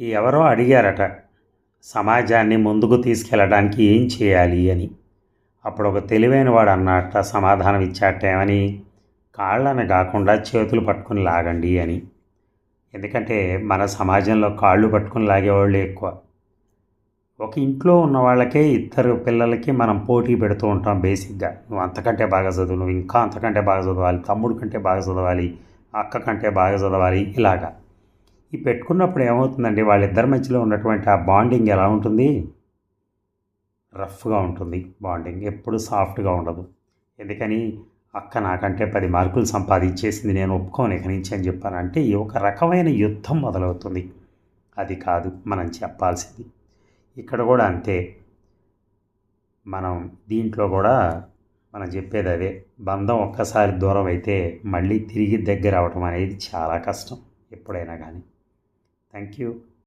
ఎవరో అడిగారట సమాజాన్ని ముందుకు తీసుకెళ్ళడానికి ఏం చేయాలి? అని. అప్పుడు ఒక తెలివైన వాడు అన్నట్ట సమాధానం ఇచ్చాటేమని కాళ్ళని కాకుండా చేతులు పట్టుకుని లాగండి అని. ఎందుకంటే మన సమాజంలో కాళ్ళు పట్టుకుని లాగేవాళ్ళు ఎక్కువ. ఒక ఇంట్లో ఉన్న వాళ్ళకే ఇద్దరు పిల్లలకి మనం పోటీ పెడుతూ ఉంటాం బేసిక్గా. నువ్వు అంతకంటే బాగా చదువు నువ్వు ఇంకా అంతకంటే బాగా చదవాలి తమ్ముడు కంటే బాగా చదవాలి అక్క కంటే బాగా చదవాలి ఇలాగా. ఈ పెట్టుకున్నప్పుడు ఏమవుతుందండి? వాళ్ళిద్దరి మధ్యలో ఉన్నటువంటి ఆ బాండింగ్ ఎలా ఉంటుంది? రఫ్గా ఉంటుంది. బాండింగ్ ఎప్పుడు సాఫ్ట్గా ఉండదు. ఎందుకని? అక్క నాకంటే పది మార్కులు సంపాదించేసింది నేను ఒప్పుకోను ఇక నుంచి అని చెప్పానంటే ఒక రకమైన యుద్ధం మొదలవుతుంది. అది కాదు మనం చెప్పాల్సింది. ఇక్కడ కూడా అంతే. మనం దీంట్లో కూడా మనం చెప్పేది అదే. బంధం ఒక్కసారి దూరం అయితే మళ్ళీ తిరిగి దగ్గర అవటం అనేది చాలా కష్టం ఎప్పుడైనా కానీ. Thank you.